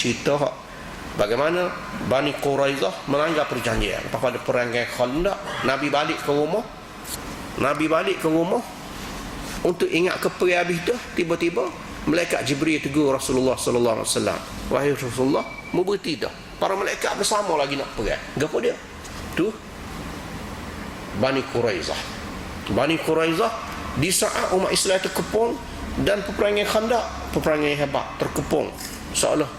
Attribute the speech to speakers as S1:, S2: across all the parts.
S1: cerita hak bagaimana Bani Quraizah melanggar perjanjian. Pada perangai Khandaq Nabi balik ke rumah. Nabi balik ke rumah untuk ingat ke peri habis tu tiba-tiba malaikat Jibril tegur Rasulullah sallallahu alaihi wasallam. Wahai Rasulullah mau berhenti dah. Para malaikat bersama lagi nak pergi gapo dia? Tu Bani Quraizah. Bani Quraizah di saat umat Islam terkepung dan peperangan khandak peperangan yang hebat terkepung. Seolah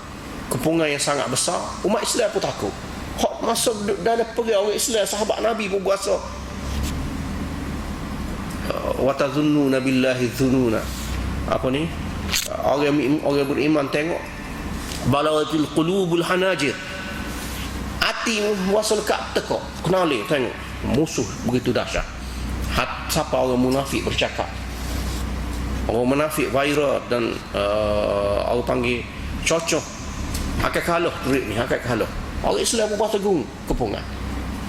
S1: kepungan yang sangat besar. Umat Islam pun takut. Hak masuk dalam pergi orang Islam sahabat Nabi pun berasa wa tazunnuna billahi dhununa apa ni? Orang orang beriman tengok balawatil qulubul hanajir. Hati wasal kat teko kenali tengok. Musuh begitu dahsyat. Hat siapa orang munafik bercakap? Orang munafik viral dan uh, orang panggil cocok akan kalah duit ni akan kalah orang Islam pun tegung kepungan.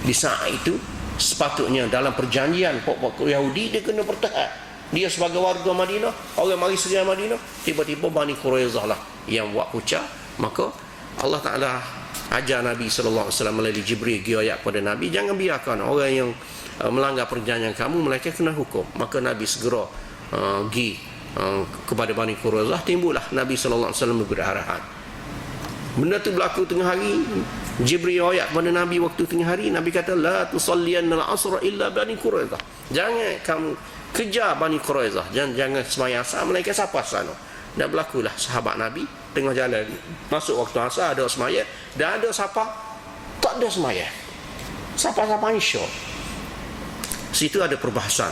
S1: Di saat itu sepatutnya dalam perjanjian pokok Yahudi dia kena bertahan. Dia sebagai warga Madinah orang mari sejarah Madinah tiba-tiba Bani Quraizah lah yang buat kucah maka Allah Ta'ala ajar Nabi SAW melalui Jibril dia ayat kepada Nabi jangan biarkan orang yang uh, melanggar perjanjian kamu mereka kena hukum. Maka Nabi segera uh, pergi uh, kepada Bani Quraizah timbullah Nabi SAW memberi arahan benda tu berlaku tengah hari Jibril ayat kepada Nabi waktu tengah hari Nabi kata la tusalliyanna al-asra illa bani Quraizah. Jangan kamu kejar bani Quraizah. Jangan jangan sembahyang asar melainkan siapa sana. Dan berlakulah sahabat Nabi tengah jalan masuk waktu asar ada sembahyang dan ada siapa tak ada sembahyang. Siapa-siapa insya. Situ ada perbahasan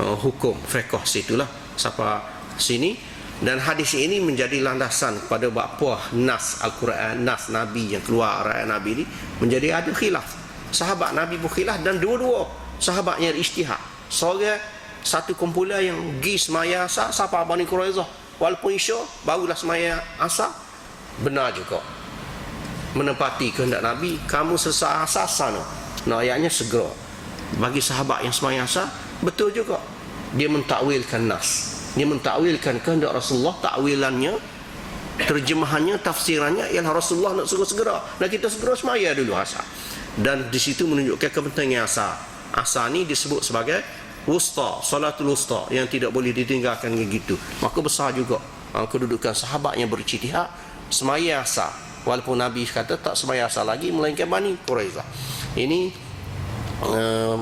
S1: uh, hukum fiqh situlah siapa sini dan hadis ini menjadi landasan pada bapa nas al-Quran nas nabi yang keluar rakyat nabi ini menjadi ada khilaf. Sahabat nabi pun khilaf dan dua-dua sahabatnya ijtihad. Seorang satu kumpulan yang gi semaya asa siapa bani quraizah? Walaupun isya barulah semaya asa benar juga. Menempati kehendak nabi kamu selesai asa sana. Nah ayatnya segera. Bagi sahabat yang semaya asa betul juga. Dia mentakwilkan nas dia mentakwilkan kehendak Rasulullah takwilannya terjemahannya tafsirannya ialah Rasulullah nak suruh segera. Dan kita segera semaya dulu asar dan di situ menunjukkan kepentingan asar asar ni disebut sebagai wusta salatul wusta yang tidak boleh ditinggalkan begitu. Maka besar juga uh, kedudukan sahabat yang bercijtihad semaya asar walaupun Nabi kata tak semaya asar lagi melainkan Bani Quraizah. Ini uh,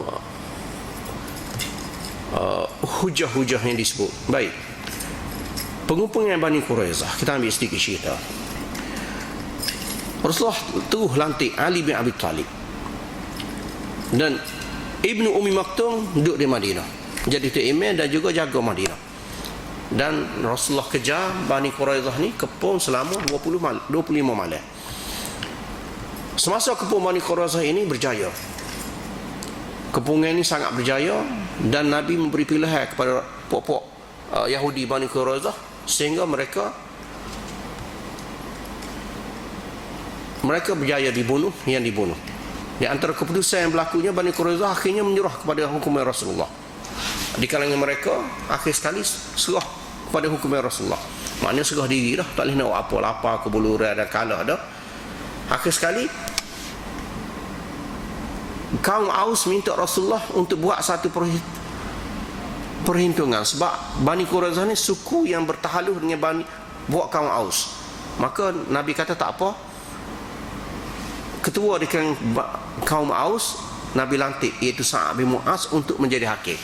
S1: uh, hujah-hujah yang disebut. Baik. Pengumpulan Bani Quraizah. Kita ambil sedikit cerita. Rasulullah terus lantik Ali bin Abi Talib. Dan Ibnu Umi Maktum duduk di Madinah. Jadi tu email dan juga jaga Madinah. Dan Rasulullah kejar Bani Quraizah ni kepung selama 20 mal 25 malam. Semasa kepung Bani Quraizah ini berjaya. Kepungan ini sangat berjaya dan Nabi memberi pilihan kepada pokok uh, Yahudi Bani Quraizah sehingga mereka mereka berjaya dibunuh yang dibunuh. Di antara keputusan yang berlakunya Bani Quraizah akhirnya menyerah kepada hukum Rasulullah. Di kalangan mereka akhir sekali serah kepada hukum Rasulullah. Maknanya serah diri dah tak boleh nak apa-apa kebuluran dan kalah dah. Akhir sekali kaum Aus minta Rasulullah untuk buat satu perhitungan. Sebab Bani Quraizah ni suku yang bertahaluh dengan Bani buat kaum Aus. Maka Nabi kata tak apa. Ketua di kaum Aus Nabi lantik iaitu Sa'ad bin Mu'az untuk menjadi hakim.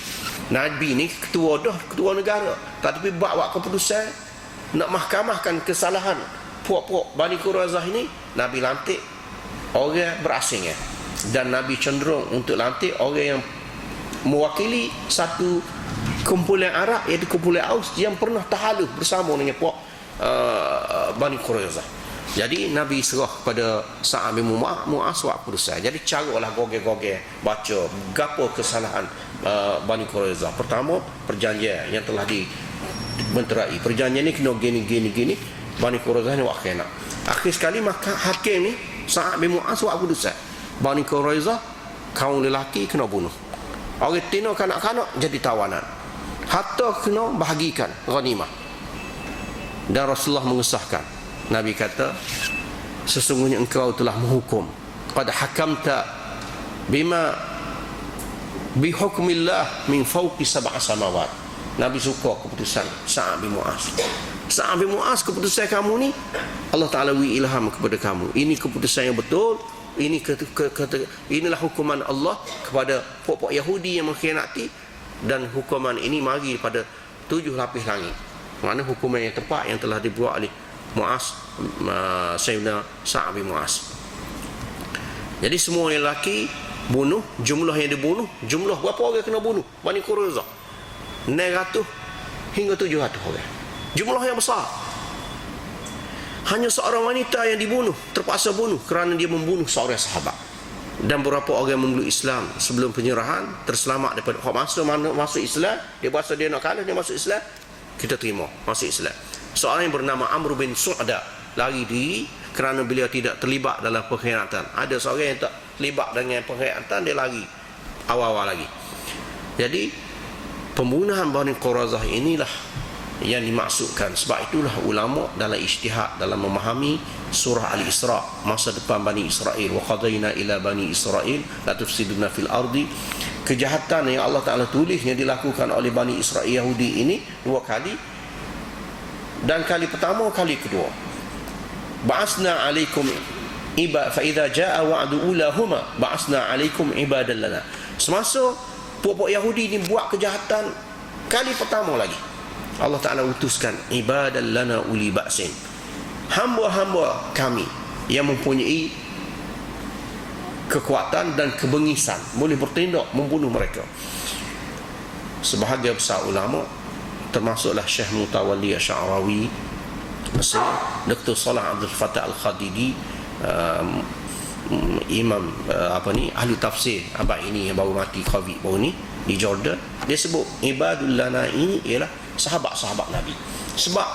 S1: Nabi ni ketua dah ketua negara. Tapi buat buat keputusan nak mahkamahkan kesalahan puak-puak Bani Quraizah ini Nabi lantik orang berasing ya dan Nabi cenderung untuk lantik orang yang mewakili satu kumpulan Arab iaitu kumpulan Aus yang pernah tahaluf bersama dengan puak uh, Bani Quraizah. Jadi Nabi serah pada Sa'ad bin Mu'ah Mu'ah suat keputusan. Jadi caralah goge-goge baca gapo kesalahan uh, Bani Quraizah. Pertama, perjanjian yang telah dibenterai. Perjanjian ni kena gini gini gini. Bani Quraizah ni wak kena. Akhir sekali maka hakim ni Sa'ad bin Mu'ah suat keputusan. Bani Quraizah kaum lelaki kena bunuh. Orang tino kanak-kanak jadi tawanan. Hatta kena bahagikan ghanimah. Dan Rasulullah mengesahkan. Nabi kata, sesungguhnya engkau telah menghukum qad hakamta bima bihukmillah min fawqi sab'a samawat Nabi suka keputusan Sa'ad bin Mu'az Sa'ad bin Mu'az keputusan kamu ni Allah Ta'ala wi ilham kepada kamu ini keputusan yang betul ini ke, ke, ke, inilah hukuman Allah kepada pokok Yahudi yang mengkhianati dan hukuman ini mari pada tujuh lapis langit. Mana hukuman yang tepat yang telah dibuat oleh Mu'az uh, Sayyidina Sa'ad bin Mu'az. Jadi semua lelaki bunuh jumlah yang dibunuh jumlah berapa orang kena bunuh? Bani Qurayzah 900 hingga 700 orang. Jumlah yang besar hanya seorang wanita yang dibunuh terpaksa bunuh kerana dia membunuh seorang sahabat. Dan beberapa orang yang memeluk Islam sebelum penyerahan terselamat daripada hak masa mana masuk Islam dia berasa dia nak kalah dia masuk Islam kita terima masuk Islam. Seorang yang bernama Amr bin Su'da lari diri kerana beliau tidak terlibat dalam pengkhianatan ada seorang yang tak terlibat dengan pengkhianatan dia lari awal-awal lagi. Jadi pembunuhan Bani Qurazah inilah yang dimaksudkan. Sebab itulah ulama dalam ijtihad dalam memahami surah al-Isra masa depan Bani Israel. Wa qadayna ila Bani Israel la tufsiduna fil ardi. Kejahatan yang Allah Taala tulis yang dilakukan oleh Bani Israel Yahudi ini dua kali. Dan kali pertama kali kedua. Ba'asna alaikum iba fa idza jaa wa'du ulahuma ba'asna alaikum ibadan lana. Semasa puak-puak Yahudi ni buat kejahatan kali pertama lagi Allah Taala utuskan ibadan lana uli ba'sin hamba-hamba kami yang mempunyai kekuatan dan kebengisan boleh bertindak membunuh mereka sebahagian besar ulama termasuklah Syekh Mutawalli Syarawi Mesir Dr. Salah Abdul Fattah Al-Khadidi um, imam uh, apa ni ahli tafsir abad ini yang baru mati covid baru ni di Jordan dia sebut ibadul lana ini ialah sahabat-sahabat Nabi. Sebab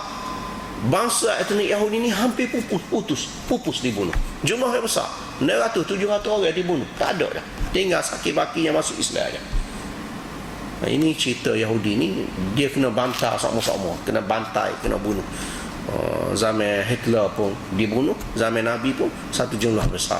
S1: bangsa etnik Yahudi ini hampir pupus putus pupus dibunuh. Jumlah yang besar 900 700 orang dibunuh. Tak ada dah. Tinggal sakit baki yang masuk Islam aja. Nah, ini cerita Yahudi ini dia kena bantai sama-sama. Kena bantai kena bunuh. Uh, zaman Hitler pun dibunuh zaman Nabi pun satu jumlah besar